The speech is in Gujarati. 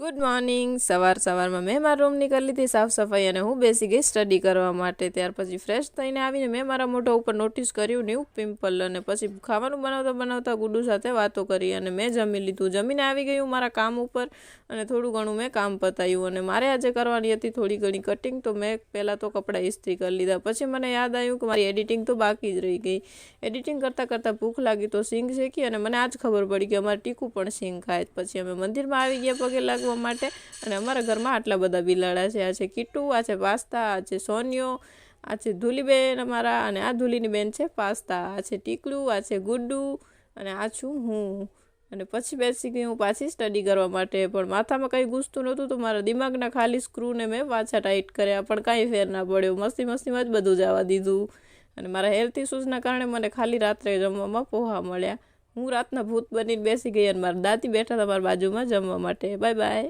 ગુડ મોર્નિંગ સવાર સવારમાં મેં મારા રૂમની કરી લીધી સાફ સફાઈ અને હું બેસી ગઈ સ્ટડી કરવા માટે. ત્યાર પછી ફ્રેશ થઈને આવીને મેં મારા મોઢા ઉપર નોટિસ કર્યું ન્યૂ પિમ્પલ અને પછી ખાવાનું બનાવતા બનાવતા ગુડુ સાથે વાતો કરી અને મેં જમી લીધું. જમીને આવી ગયું મારા કામ ઉપર અને થોડું ઘણું મેં કામ પતાવ્યું અને મારે આજે કરવાની હતી થોડી ઘણી કટિંગ તો મેં પહેલાં તો કપડાં ઇસ્ત્રી કરી લીધા. પછી મને યાદ આવ્યું કે મારી એડિટિંગ તો બાકી જ રહી ગઈ. એડિટિંગ કરતાં કરતાં ભૂખ લાગી તો સિંગ શેકી અને મને આજ ખબર પડી કે અમારે ટીકું પણ સિંગ ખાય. પછી અમે મંદિરમાં આવી ગયા પગે લાગવા માટે. અને અમારા ઘરમાં આટલા બધા બિલાડા છે. આ છે કીટુ, આ છે પાસ્તા, આ છે સોનિયો, આ છે ધૂલીબેન અમારા, અને આ ધૂલીની બેન છે પાસ્તા, આ છે ટીકલું, આ છે ગુડ્ડુ, અને આ છું હું. અને પછી બેસી ગઈ હું પાછી સ્ટડી કરવા માટે, પણ માથામાં કંઈ ઘૂસતું નહોતું તો મારા દિમાગના ખાલી સ્ક્રૂને મેં પાછા ટાઈટ કર્યા, પણ કાંઈ ફેર ના પડ્યો. મસ્તી મસ્તીમાં જ બધું જવા દીધું. અને મારા હેલ્થ ઇશ્યુઝના કારણે મને ખાલી રાત્રે જમવામાં પોહા મળ્યા. હું રાતના ભૂત બનીને બેસી ગઈ અને મારા દાદી બેઠા હતા મારા બાજુમાં જમવા માટે. Bye bye.